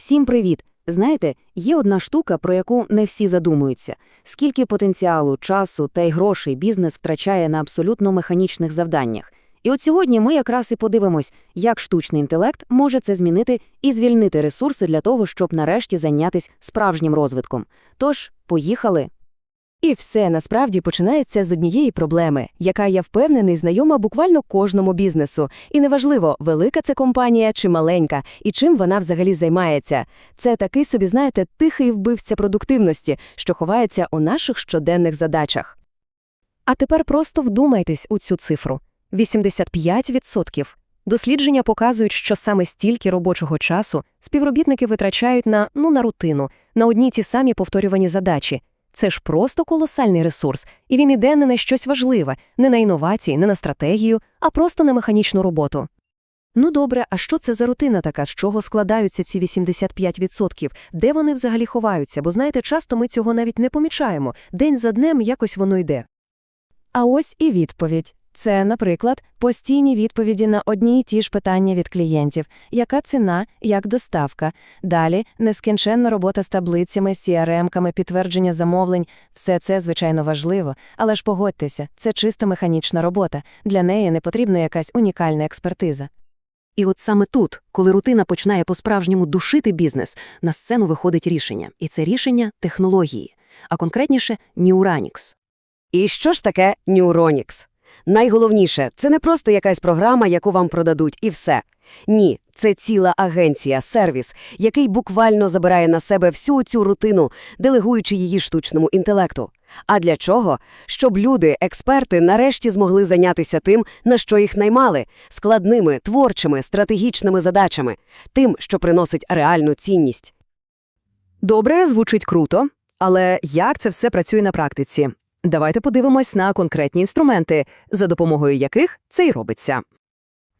Всім привіт! Знаєте, є одна штука, про яку не всі задумуються. Скільки потенціалу, часу та й грошей бізнес втрачає на абсолютно механічних завданнях. І от сьогодні ми якраз і подивимось, як штучний інтелект може це змінити і звільнити ресурси для того, щоб нарешті зайнятися справжнім розвитком. Тож, поїхали! І все насправді починається з однієї проблеми, яка я впевнений знайома буквально кожному бізнесу. І неважливо, велика це компанія чи маленька, і чим вона взагалі займається. Це такий собі, знаєте, тихий вбивця продуктивності, що ховається у наших щоденних задачах. А тепер просто вдумайтесь у цю цифру. 85%. Дослідження показують, що саме стільки робочого часу співробітники витрачають на, ну, на рутину, на одні ті самі повторювані задачі. Це ж просто колосальний ресурс, і він іде не на щось важливе, не на інновації, не на стратегію, а просто на механічну роботу. Ну добре, а що це за рутина така, з чого складаються ці 85%? Де вони взагалі ховаються? Бо знаєте, часто ми цього навіть не помічаємо. День за днем якось воно йде. А ось і відповідь. Це, наприклад, постійні відповіді на одні й ті ж питання від клієнтів. Яка ціна, як доставка? Далі нескінченна робота з таблицями, CRM-ками, підтвердження замовлень. Все це, звичайно, важливо, але ж погодьтеся, це чисто механічна робота. Для неї не потрібна якась унікальна експертиза. І от саме тут, коли рутина починає по-справжньому душити бізнес, на сцену виходить рішення. І це рішення – технології, а конкретніше – Neuranix. І що ж таке Neuronix? Найголовніше, це не просто якась програма, яку вам продадуть, і все. Ні, це ціла агенція, сервіс, який буквально забирає на себе всю цю рутину, делегуючи її штучному інтелекту. А для чого? Щоб люди, експерти, нарешті змогли зайнятися тим, на що їх наймали – складними, творчими, стратегічними задачами, тим, що приносить реальну цінність. Добре, звучить круто, але як це все працює на практиці? Давайте подивимось на конкретні інструменти, за допомогою яких це й робиться.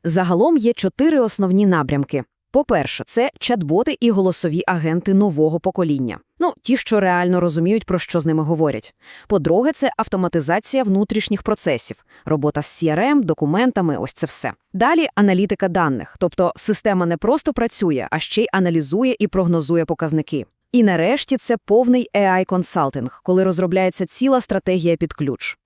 Загалом є чотири основні напрямки. По-перше, це чат-боти і голосові агенти нового покоління. Ну, ті, що реально розуміють, про що з ними говорять. По-друге, це автоматизація внутрішніх процесів, робота з CRM, документами, ось це все. Далі аналітика даних, тобто система не просто працює, а ще й аналізує і прогнозує показники. І нарешті це повний AI-консалтинг, коли розробляється ціла стратегія під ключ.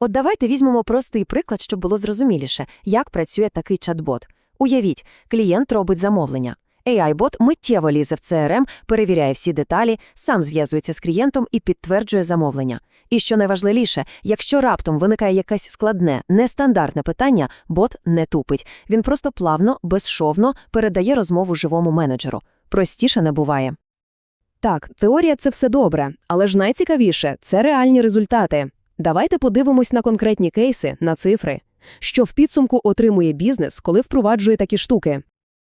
От давайте візьмемо простий приклад, щоб було зрозуміліше, як працює такий чат-бот. Уявіть, клієнт робить замовлення. AI-бот миттєво лізе в CRM, перевіряє всі деталі, сам зв'язується з клієнтом і підтверджує замовлення. І що найважливіше, якщо раптом виникає якесь складне, нестандартне питання, бот не тупить. Він просто плавно, безшовно передає розмову живому менеджеру. Простіше не буває. Так, теорія це все добре, але ж найцікавіше це реальні результати. Давайте подивимось на конкретні кейси, на цифри. Що в підсумку отримує бізнес, коли впроваджує такі штуки?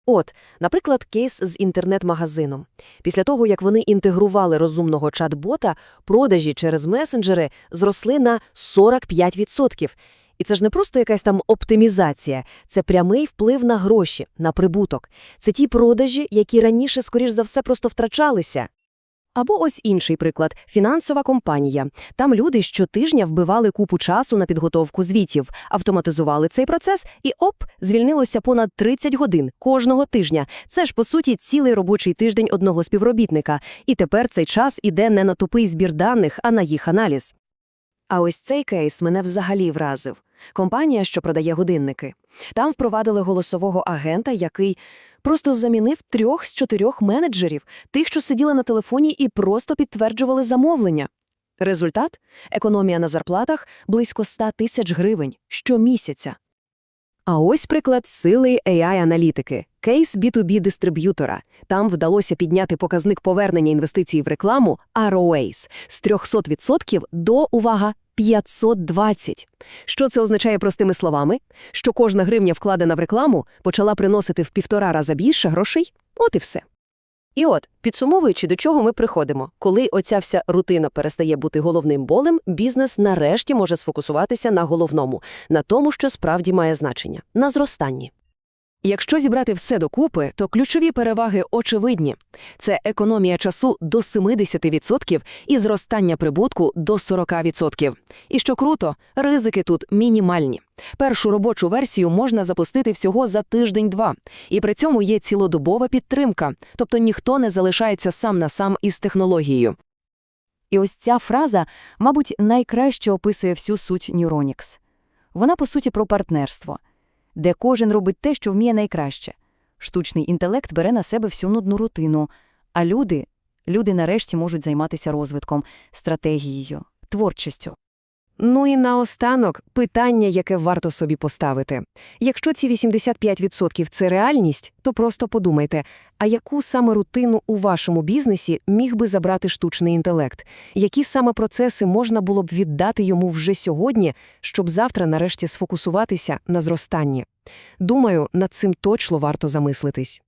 От, наприклад, кейс з інтернет-магазином. Після того, як вони інтегрували розумного чат-бота, продажі через месенджери зросли на 45%. І це ж не просто якась там оптимізація, це прямий вплив на гроші, на прибуток. Це ті продажі, які раніше, скоріш за все, просто втрачалися. Або ось інший приклад – фінансова компанія. Там люди щотижня вбивали купу часу на підготовку звітів, автоматизували цей процес і оп, звільнилося понад 30 годин кожного тижня. Це ж, по суті, цілий робочий тиждень одного співробітника. І тепер цей час іде не на тупий збір даних, а на їх аналіз. А ось цей кейс мене взагалі вразив. Компанія, що продає годинники. Там впровадили голосового агента, який просто замінив трьох з чотирьох менеджерів, тих, що сиділи на телефоні і просто підтверджували замовлення. Результат – економія на зарплатах близько 100 тисяч гривень щомісяця. А ось приклад сили AI-аналітики. Кейс B2B-дистриб'ютора. Там вдалося підняти показник повернення інвестицій в рекламу ROAS з 300% до, увага, 520. Що це означає простими словами? Що кожна гривня, вкладена в рекламу, почала приносити в півтора раза більше грошей? От і все. І от, підсумовуючи, до чого ми приходимо. Коли оця вся рутина перестає бути головним болем, бізнес нарешті може сфокусуватися на головному, на тому, що справді має значення – на зростанні. Якщо зібрати все докупи, то ключові переваги очевидні. Це економія часу до 70% і зростання прибутку до 40%. І що круто, ризики тут мінімальні. Першу робочу версію можна запустити всього за тиждень-два. І при цьому є цілодобова підтримка, тобто ніхто не залишається сам на сам із технологією. І ось ця фраза, мабуть, найкраще описує всю суть Neuronix. Вона, по суті, про партнерство, де кожен робить те, що вміє найкраще. Штучний інтелект бере на себе всю нудну рутину, а люди, люди нарешті можуть займатися розвитком, стратегією, творчістю. Ну і наостанок питання, яке варто собі поставити. Якщо ці 85% – це реальність, то просто подумайте, а яку саме рутину у вашому бізнесі міг би забрати штучний інтелект? Які саме процеси можна було б віддати йому вже сьогодні, щоб завтра нарешті сфокусуватися на зростанні? Думаю, над цим точно варто замислитись.